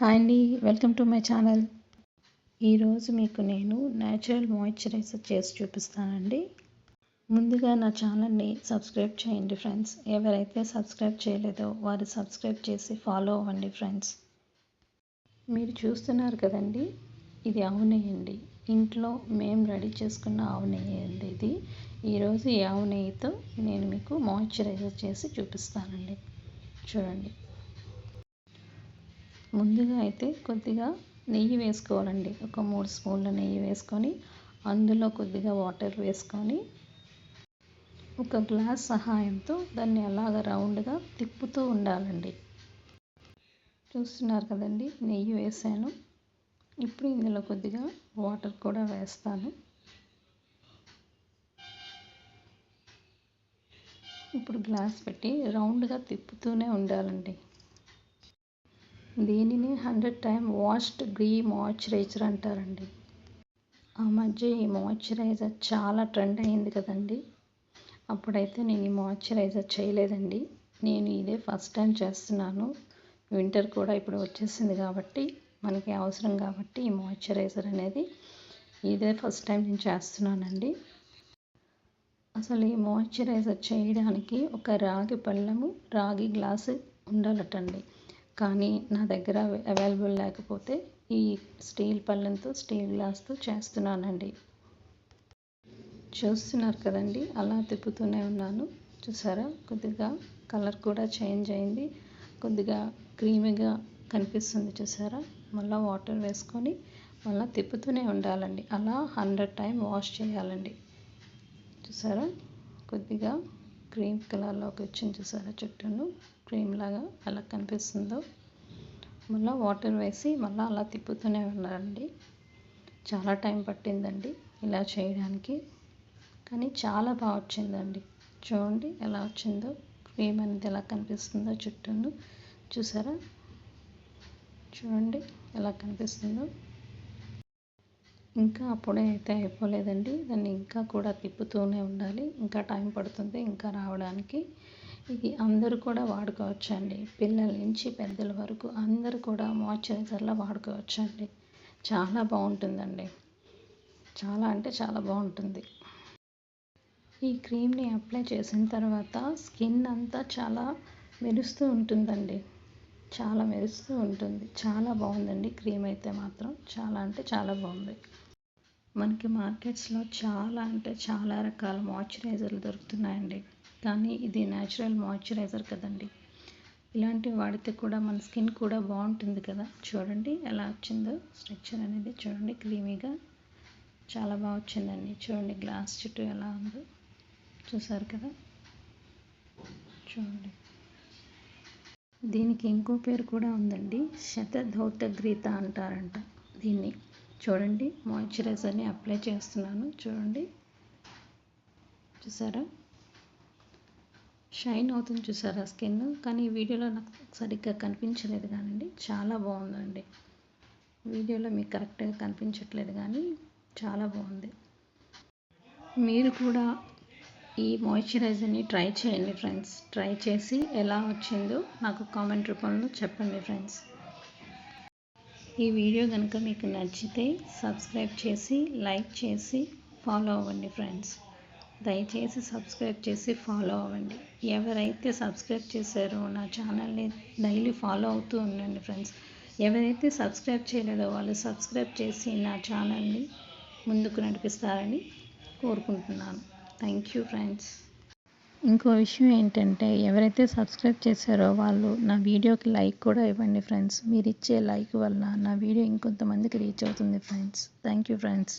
Hi అండి welcome to my channel. ఈరోజు మీకు నేను న్యాచురల్ మాయిశ్చరైజర్ చేసి చూపిస్తానండి. ముందుగా నా ఛానల్ని సబ్స్క్రైబ్ చేయండి ఫ్రెండ్స్. ఎవరైతే సబ్స్క్రైబ్ చేయలేదో వారు సబ్స్క్రైబ్ చేసి ఫాలో అవ్వండి ఫ్రెండ్స్. మీరు చూస్తున్నారు కదండి ఇది ఆవు నెయ్యి అండి ఇంట్లో మేము రెడీ చేసుకున్న ఆవు నెయ్యి అండి ఇది. ఈరోజు ఈ ఆవు నెయ్యితో నేను మీకు మాయిశ్చరైజర్ చేసి చూపిస్తానండి. చూడండి. ముందుగా అయితే కొద్దిగా నెయ్యి వేసుకోవాలండి. ఒక మూడు స్పూన్ల నెయ్యి వేసుకొని అందులో కొద్దిగా వాటర్ వేసుకొని ఒక గ్లాస్ సహాయంతో దాన్ని అలాగ రౌండ్గా తిప్పుతూ ఉండాలండి. చూస్తున్నారు కదండి నెయ్యి వేసాను. ఇప్పుడు ఇందులో కొద్దిగా వాటర్ కూడా వేస్తాను. ఇప్పుడు గ్లాస్ పెట్టి రౌండ్గా తిప్పుతూనే ఉండాలండి. దీనిని హండ్రెడ్ టైం వాష్డ్ గ్రీ మాయిశ్చరైజర్ అంటారండి. ఆ మధ్య ఈ మాయిశ్చరైజర్ చాలా ట్రెండ్ అయింది కదండి. అప్పుడైతే నేను ఈ మాయిశ్చరైజర్ చేయలేదండి. నేను ఇదే ఫస్ట్ టైం చేస్తున్నాను. వింటర్ కూడా ఇప్పుడు వచ్చేసింది కాబట్టి మనకి అవసరం కాబట్టి ఈ మాయిశ్చరైజర్ అనేది ఇదే ఫస్ట్ టైం నేను చేస్తున్నానండి. అసలు ఈ మాయిశ్చరైజర్ చేయడానికి ఒక రాగి పళ్ళము రాగి గ్లాసు ఉండాలటండి. కానీ నా దగ్గర అవైలబుల్ లేకపోతే ఈ స్టీల్ పళ్ళెంతో స్టీల్ గ్లాస్తో చేస్తున్నానండి. చూస్తున్నారు కదండి అలా తిప్పుతూనే ఉన్నాను. చూసారా? కొద్దిగా కలర్ కూడా చేంజ్ అయింది. కొద్దిగా క్రీమీగా కనిపిస్తుంది చూసారా? మళ్ళీ వాటర్ వేసుకొని మళ్ళీ తిప్పుతూనే ఉండాలండి. అలా హండ్రెడ్ టైం వాష్ చేయాలండి. చూసారా? కొద్దిగా క్రీమ్ కలర్లోకి వచ్చింది చూసారా చుట్టూను? క్రీమ్ లాగా ఎలా కనిపిస్తుందో. మళ్ళీ వాటర్ వేసి మళ్ళీ అలా తిప్పుతూనే ఉన్నారండి. చాలా టైం పట్టిందండి ఇలా చేయడానికి. కానీ చాలా బాగా వచ్చిందండి. చూడండి ఎలా వచ్చిందో. క్రీమ్ అనేది ఎలా కనిపిస్తుందో చుట్టూను. చూసారా? చూడండి ఎలా కనిపిస్తుందో. ఇంకా అప్పుడే అయితే అయిపోలేదండి. దాన్ని ఇంకా కూడా తిప్పుతూనే ఉండాలి. ఇంకా టైం పడుతుంది ఇంకా రావడానికి. ఇది అందరూ కూడా వాడుకోవచ్చండి. పిల్లల నుంచి పెద్దల వరకు అందరూ కూడా మాయిశ్చరైజర్లా వాడుకోవచ్చండి. చాలా బాగుంటుందండి. చాలా అంటే చాలా బాగుంటుంది. ఈ క్రీమ్ని అప్లై చేసిన తర్వాత స్కిన్ అంతా చాలా మెరుస్తూ ఉంటుందండి. చాలా మెరుస్తూ ఉంటుంది. చాలా బాగుందండి క్రీమ్ అయితే మాత్రం. చాలా అంటే చాలా బాగుంది. మనకి మార్కెట్స్లో చాలా అంటే చాలా రకాల మాయిశ్చరైజర్లు దొరుకుతున్నాయండి. కానీ ఇది న్యాచురల్ మాయిశ్చరైజర్ కదండి. ఇలాంటివి వాడితే కూడా మన స్కిన్ కూడా బాగుంటుంది కదా. చూడండి ఎలా వచ్చిందో. స్ట్రక్చర్ అనేది చూడండి క్రీమీగా చాలా బాగా వచ్చిందండి. చూడండి గ్లాస్ చుట్టూ ఎలా ఉందో. చూసారు కదా. చూడండి. దీనికి ఇంకో పేరు కూడా ఉందండి. శతధౌతగ్రీత అంటారంట దీన్ని. చూడండి మాయిశ్చరైజర్ని అప్లై చేస్తున్నాను చూడండి. చూసారా? షైన్ అవుతుంది చూసారా స్కిన్ కానీ వీడియోలో నాకు సరిగ్గా కనిపించలేదు కానండి చాలా బాగుందండి. వీడియోలో మీకు కరెక్ట్గా కనిపించట్లేదు కానీ చాలా బాగుంది. మీరు కూడా ఈ మాయిశ్చరైజర్ని ట్రై చేయండి ఫ్రెండ్స్ ట్రై చేసి ఎలా వచ్చిందో నాకు కామెంట్ రూపంలో చెప్పండి ఫ్రెండ్స్ ఈ వీడియో కనుక మీకు నచ్చితే సబ్స్క్రైబ్ చేసి లైక్ చేసి ఫాలో అవ్వండి ఫ్రెండ్స్. దయచేసి సబ్స్క్రైబ్ చేసి ఫాలో అవ్వండి. ఎవరైతే సబ్స్క్రైబ్ చేశారో నా ఛానల్ని డైలీ ఫాలో అవుతూ ఉండండి ఫ్రెండ్స్. ఎవరైతే సబ్స్క్రైబ్ చేయలేదో వాళ్ళు సబ్స్క్రైబ్ చేసి నా ఛానల్ని ముందుకు నడిపిస్తారని కోరుకుంటున్నాను. Thank you friends. ఇంకో విషయం ఏంటంటే ఎవరైతే సబ్స్క్రైబ్ చేశారో వాళ్ళు నా వీడియోకి లైక్ కూడా ఇవ్వండి ఫ్రెండ్స్. మీరు ఇచ్చే లైక్ వల్ల నా వీడియో ఇంకొంతమందికి రీచ్ అవుతుంది ఫ్రెండ్స్. Thank you friends.